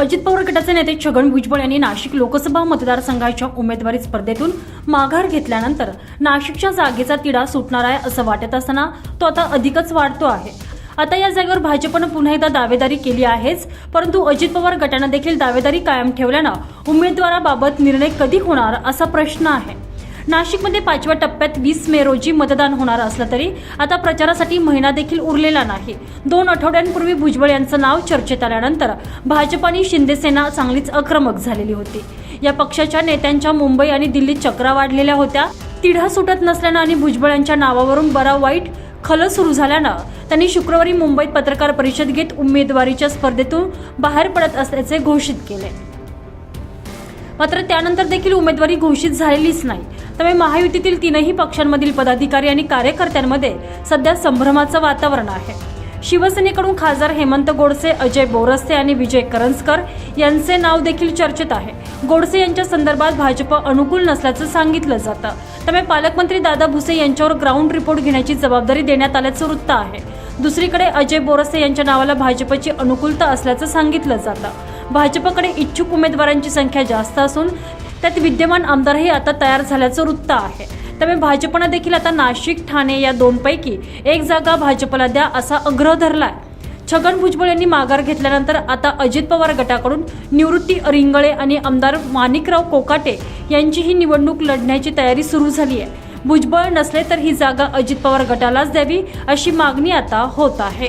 अजित पवार गटाचे नेते छगन भुजबळ यांनी नाशिक लोकसभा मतदारसंघाच्या उमेदवारी स्पर्धेतून माघार घेतल्यानंतर नाशिकच्या जागेचा तिढा सुटणार आहे असं वाटत असताना तो आता अधिकच वाढतो आहे. आता या जागेवर भाजपनं पुन्हा एकदा दावेदारी केली आहेच परंतु अजित पवार गटानं देखील दावेदारी कायम ठेवल्यानं उमेदवाराबाबत निर्णय कधी होणार असा प्रश्न आहे. नाशिकमध्ये पाचव्या टप्प्यात वीस मे रोजी मतदान होणार असलं तरी आता प्रचारासाठी महिना देखील उरलेला नाही. दोन आठवड्यांपूर्वी भुजबळ यांचं नाव चर्चेत आल्यानंतर भाजप आणि शिंदेसेना चांगलीच आक्रमक झालेली होती. या पक्षाच्या नेत्यांच्या मुंबई आणि दिल्लीत चक्रा वाढलेल्या होत्या. तिढा सुटत नसल्यानं आणि भुजबळ यांच्या नावावरून बरा वाईट खल सुरू झाल्यानं त्यांनी शुक्रवारी मुंबईत पत्रकार परिषद घेत उमेदवारीच्या स्पर्धेतून बाहेर पडत असल्याचे घोषित केले. मात्र त्यानंतर देखील उमेदवारी घोषित झालेलीच नाही. त्यामुळे महायुतीतील तीनही पक्षांमधील पदाधिकारी आणि कार्यकर्त्यांमध्ये सध्या संभ्रमाचं वातावरण आहे. शिवसेनेकडून खासदार हेमंत गोडसे अजय बोरस्ते आणि विजय करंजकर यांचे नाव देखील चर्चेत आहे. गोडसे यांच्या संदर्भात भाजप अनुकूल नसल्याचं सांगितलं जातं. त्यामुळे पालकमंत्री दादा भुसे यांच्यावर ग्राउंड रिपोर्ट घेण्याची जबाबदारी देण्यात आल्याचं वृत्त आहे. दुसरीकडे अजय बोरसे यांच्या नावाला भाजपची अनुकूलता असल्याचं सांगितलं जातं. भाजपकडे इच्छुक उमेदवारांची संख्या जास्त असून त्यात विद्यमान आमदारही आता तयार झाल्याचं वृत्त आहे. त्यामुळे भाजपनं देखील आता नाशिक ठाणे या दोनपैकी एक जागा भाजपला द्या असा आग्रह धरलाय. छगन भुजबळ यांनी माघार घेतल्यानंतर आता अजित पवार गटाकडून निवृत्ती रिंगळे आणि आमदार माणिकराव कोकाटे यांची ही निवडणूक लढण्याची तयारी सुरू झाली आहे भुजबळ नसले तर ही जागा अजित पवार गटालाच द्यावी अशी मागणी आता होत आहे.